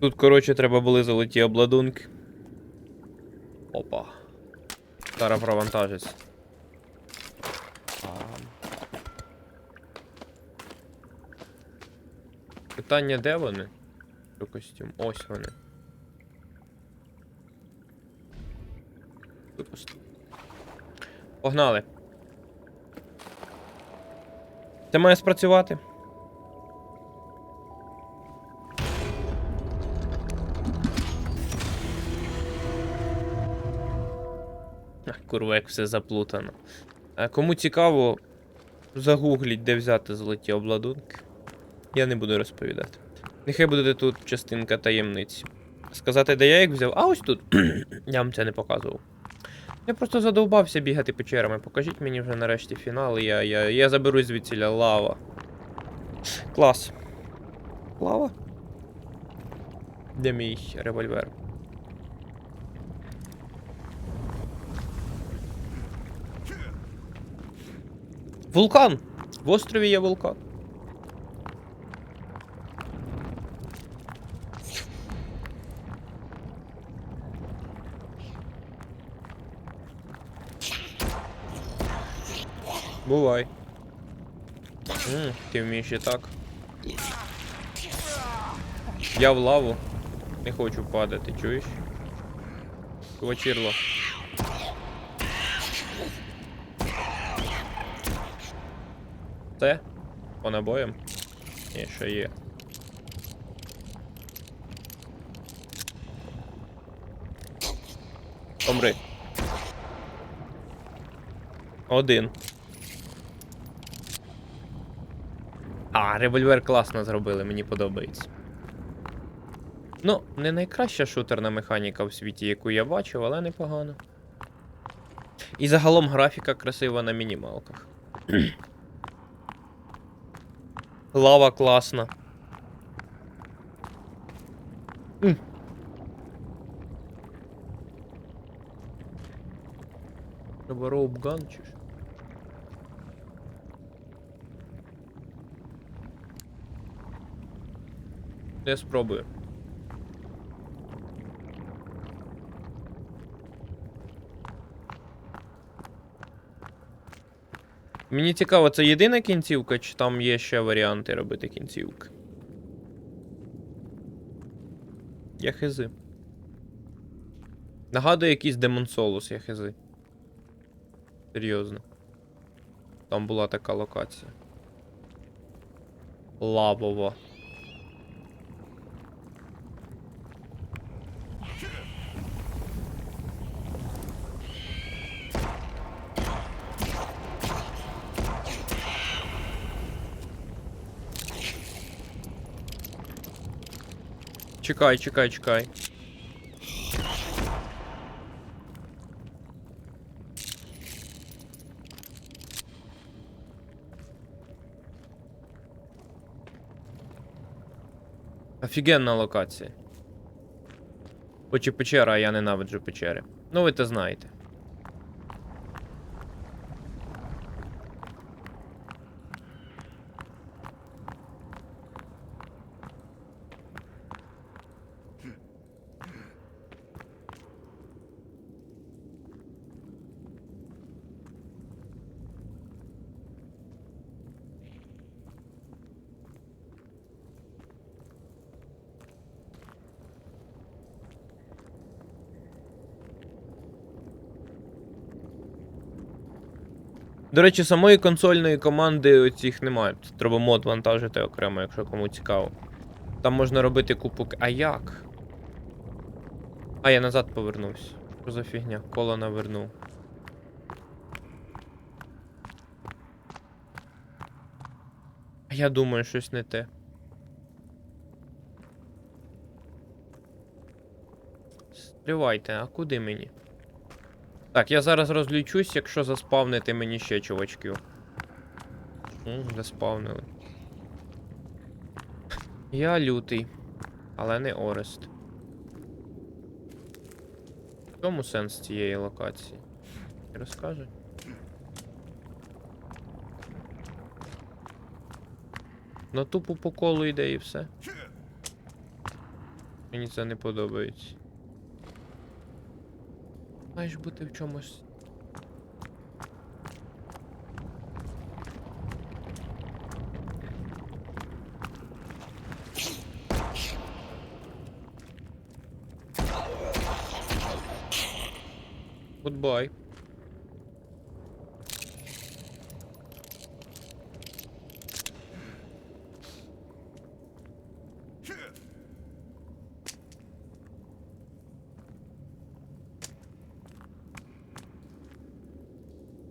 Тут, коротше, треба були золоті обладунки. Опа. Зараз провантажиться. Питання, де вони? Що костюм? Ось вони. Випусти. Погнали. Це має спрацювати. Курва, як все заплутано. А кому цікаво, загугліть, де взяти золоті обладунки. Я не буду розповідати. Нехай буде тут частинка таємниці. Сказати, де я їх взяв? А ось тут. я вам це не показував. Я просто задовбався бігати печерами. Покажіть мені вже нарешті фінал, я, я, я заберусь звідсіля лава. Клас. Лава? Де мій револьвер? Вулкан! В острові є вулкан. Бувай. М, ти вмієш і так. Я в лаву. Не хочу падати, чуєш? Квачірло. Це? По набоям? Ні, ще є. Помри. Один. А, револьвер класно зробили, мені подобається. Ну, не найкраща шутерна механіка в світі, яку я бачив, але непогано. І загалом графіка красива на мінімалках. Лава класна. М. Треба? Я спробую. Мені цікаво, це єдина кінцівка, чи там є ще варіанти робити кінцівки? Я хизи. Нагадую якийсь Демон Souls, я хизи. Серйозно. Там була така локація. Лавова. Чекай, чекай, чекай. Офігенна локація. Хоч і печера, а я ненавиджу печери. Ну, ви це знаєте. До речі, самої консольної команди оцих немає. Треба мод вантажити окремо, якщо кому цікаво. Там можна робити купу. А як? А, я назад повернувся. Що за фігня? Коло навернув. А я думаю, щось не те. Стривайте, а куди мені? Так, я зараз розлічусь, якщо заспавнити мені ще чувачків. Заспавнили. Я лютий, але не Орест. В чому сенс цієї локації? Розкаже? Ну тупо по колу йде і все. Мені це не подобається. Маєш бути в чомусь. Goodbye.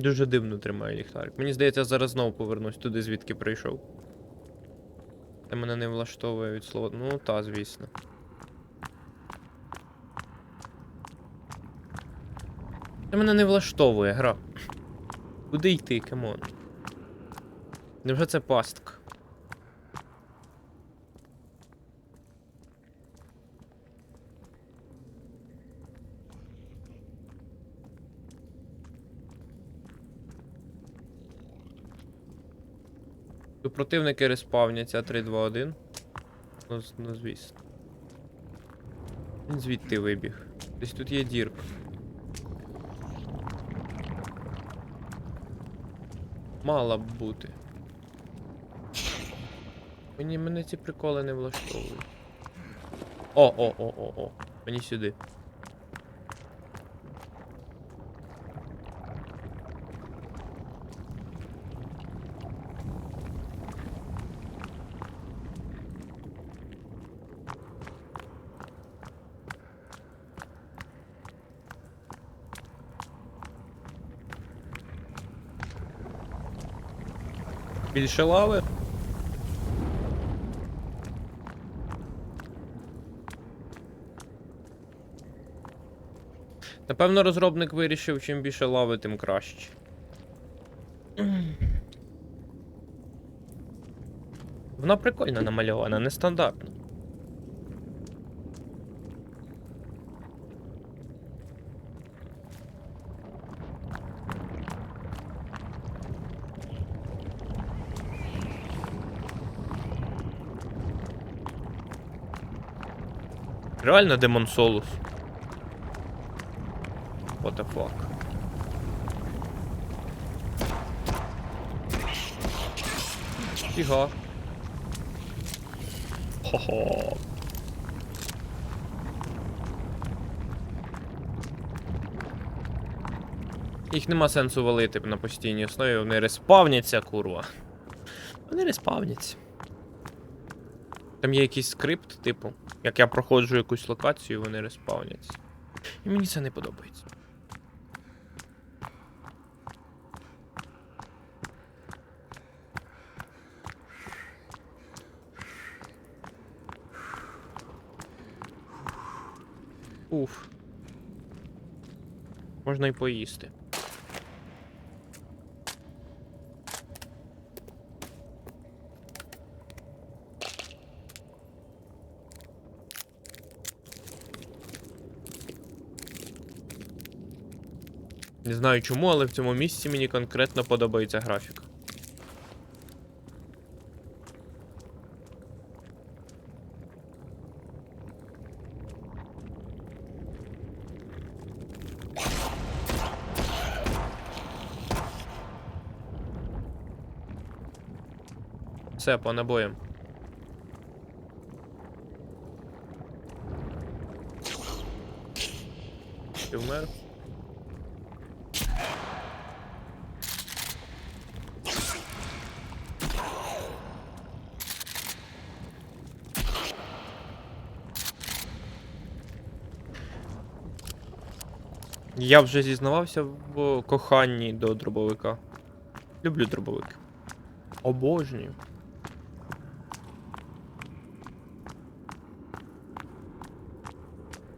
Дуже дивно тримає ліхтарик. Мені здається, я зараз знову повернусь туди, звідки прийшов. Це мене не влаштовує від слова. Ну, та, звісно. Це мене не влаштовує гра. Куди йти, камон? Невже це пастка? Противники респавняться 3-2-1. Ну, ну звісно. Він звідти вибіг. Десь тут є дірка. Мала б бути. Мені мене ці приколи не влаштовують. О, о, о, о, о. Мені сюди. Більше лави. Напевно, розробник вирішив, чим більше лави, тим краще. Вона прикольно намальована, нестандартно. Реально Демон Солус. What the fuck? Фіга. Хо-хо. Їх нема сенсу валити на постійній основі, вони респавняться, курва. Вони респавняться. Там є якийсь скрипт, типу, як я проходжу якусь локацію, вони респавняться. І мені це не подобається. Уф. Можна й поїсти. Не знаю чому, але в цьому місці мені конкретно подобається графіка. Все, по набоям. Ти вмер? Я вже зізнавався в коханні до дробовика. Люблю дробовик. Обожнюю.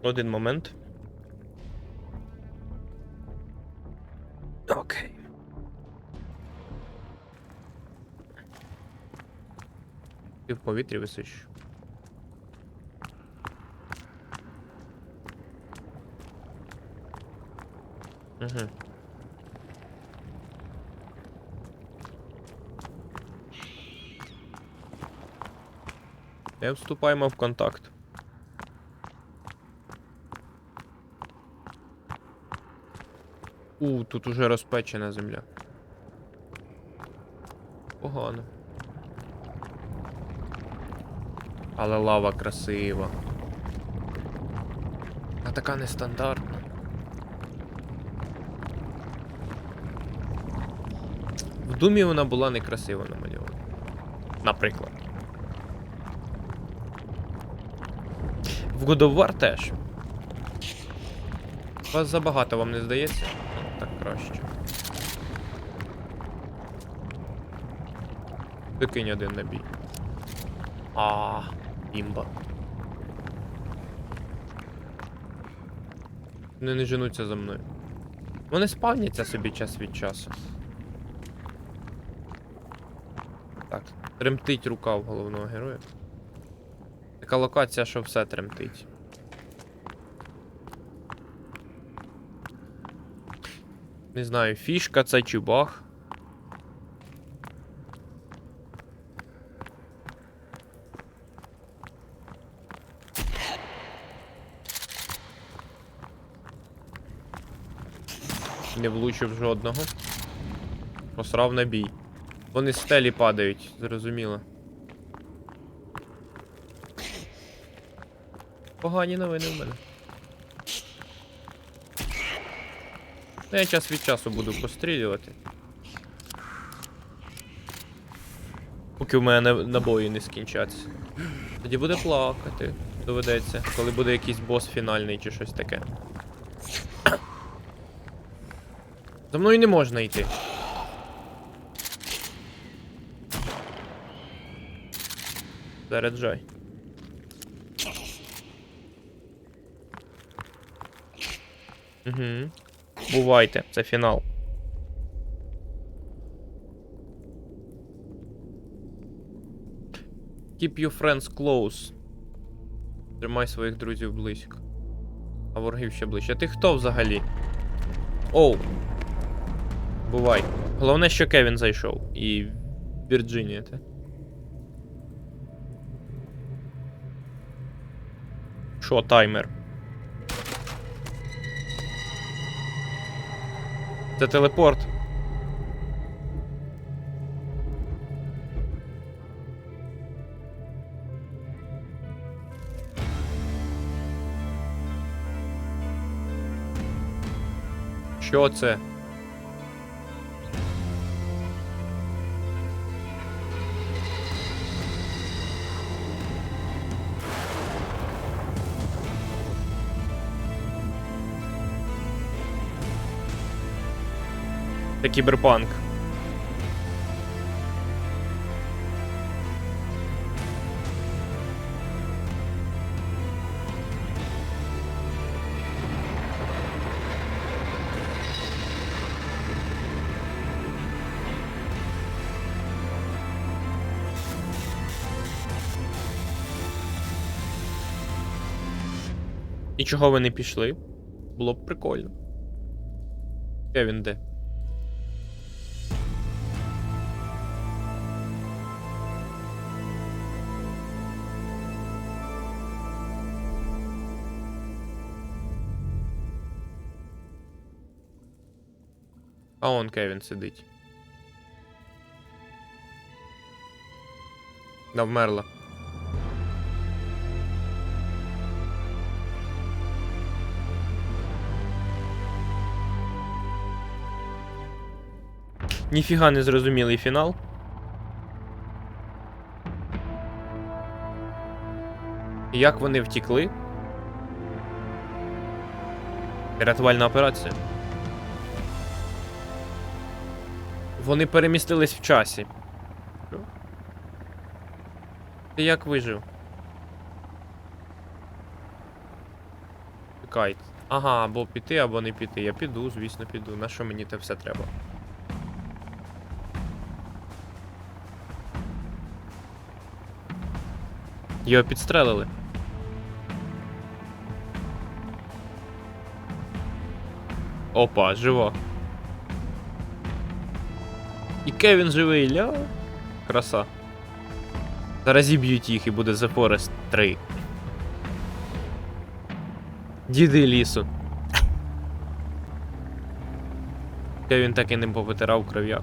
Один момент. Окей. Ти в повітрі висиш. Угу. Не вступаємо в контакт. У, тут уже розпечена земля. Погано. Але лава красива. А така нестандартна. Думі вона була некрасиво намальована. Наприклад. В God of War теж. Вас забагато вам не здається? Ну, Так краще. Докинь один набій. А, імба. Вони не женуться за мною. Вони спавняться собі час від часу. Так, тремтить рука в головного героя. Така локація, що все тремтить. Не знаю, фішка це чи баг. Не влучив жодного. Посрав на бій. Вони стелі падають, зрозуміло. Погані новини в мене. Ну, я час від часу буду пострілювати. Поки в мене набої не скінчаться. Тоді буде плакати, доведеться, коли буде якийсь бос фінальний чи щось таке. За мною не можна йти. Заряджай. Угу. Бувайте, це фінал. Keep your friends close. Тримай своїх друзів близько. А ворогів ще ближче. А ти хто взагалі? Оу. Бувай. Головне, що Кевін зайшов. І Вірджинія. Що, таймер? Це телепорт. Що це? Це кіберпанк. І чого ви не пішли? Було б прикольно. Кевін де? А он Кевін сидить. Да вмерла. Ніфіга не зрозумілий фінал. Як вони втікли? Рятувальна операція. Вони перемістились в часі. Ти як вижив? Чекай. Ага, або піти, або не піти. Я піду, звісно, піду. На що мені те все треба? Його підстрелили. Опа, жива. І Кевін живий, ля. Краса. Зараз зіб'ють їх і буде The Forest 3. Діди лісу. Хоча він так і не повитирав кров'як.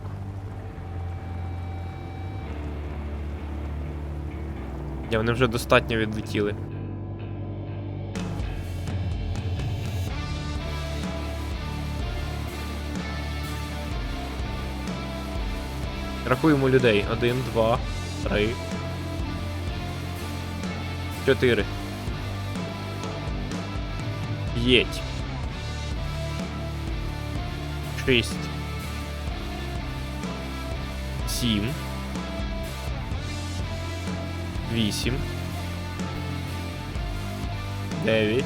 Я вони вже достатньо відлетіли. Рахуємо людей. Один, два, три. Чотири. Єть. Шість. Сім. Вісім. Дев'ять.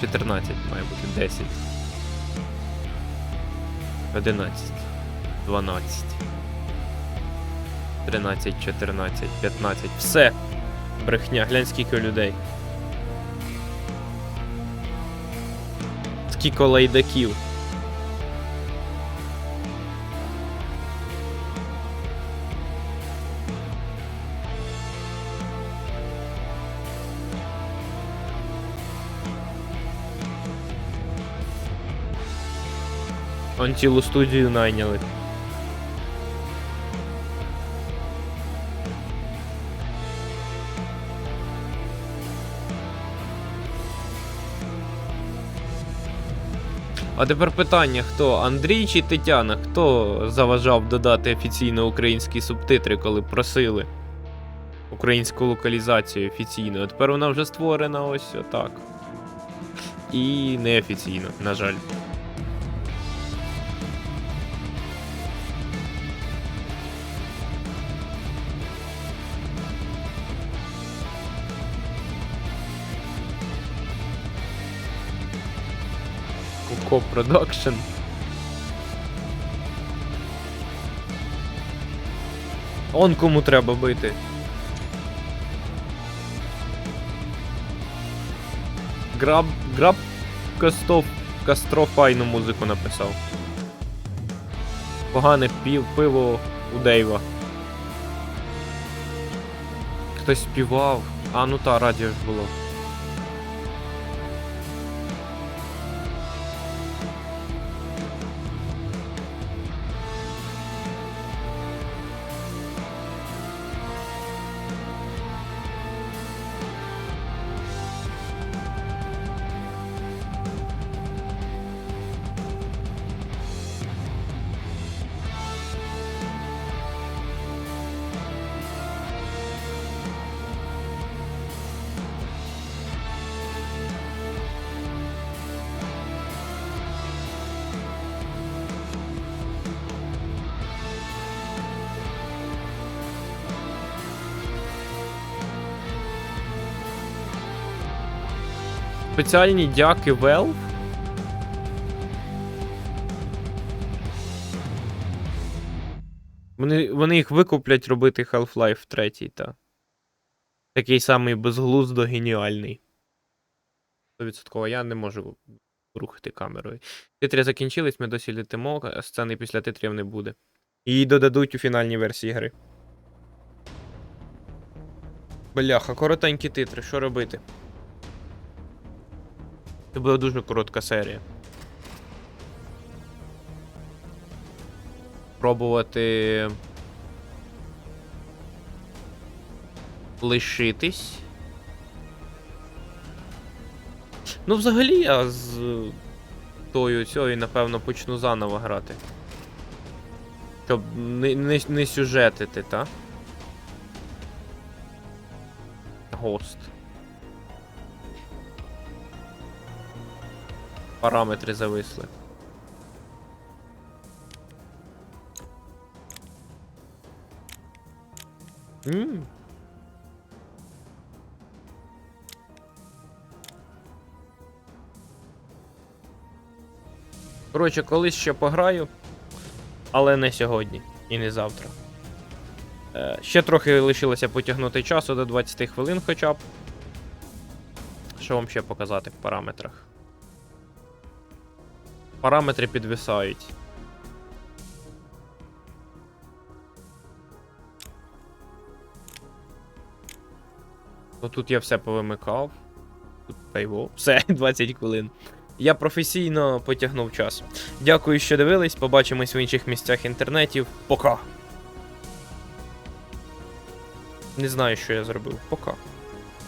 Чотирнадцять має бути. Десять. Одинадцять. Дванадцять. Тринадцять, чотирнадцять, п'ятнадцять. Все. Брехня, глянь скільки людей. Скільки лайдаків. Он цілу студію найняли. А тепер питання: хто? Андрій чи Тетяна? Хто заважав додати офіційно українські субтитри, коли просили українську локалізацію офіційно? А тепер вона вже створена ось отак. І неофіційно, на жаль. Коко Продакшн. Он кому треба бити. Граб. Граб. Кастро файну музику написав. Погане пів, пиво у Дейва. Хтось співав. А, ну та, радіо ж було. Спеціальні дяки Valve. Вони, вони їх викуплять робити Half-Life 3, та. Такий самий безглуздо геніальний. 100% я не можу рухати камерою. Титри закінчились, ми досі летимо, а сцени після титрів не буде. Її додадуть у фінальній версії гри. Бляха, коротенькі титри, що робити? Це була дуже коротка серія. Пробувати. Лишитись. Ну, взагалі я з тою цією, напевно, почну заново грати. Щоб не, не, не сюжетити, та? Гост. Параметри зависли. М. Коротше, колись ще пограю, але не сьогодні і не завтра. Е, ще трохи лишилося потягнути часу до 20 хвилин хоча б. Що вам ще показати в параметрах? Параметри підвисають. Ну тут я все повимикав. Тут пейво. Все, 20 хвилин. Я професійно потягнув час. Дякую, що дивились. Побачимось в інших місцях інтернетів. Пока. Не знаю, що я зробив. Пока.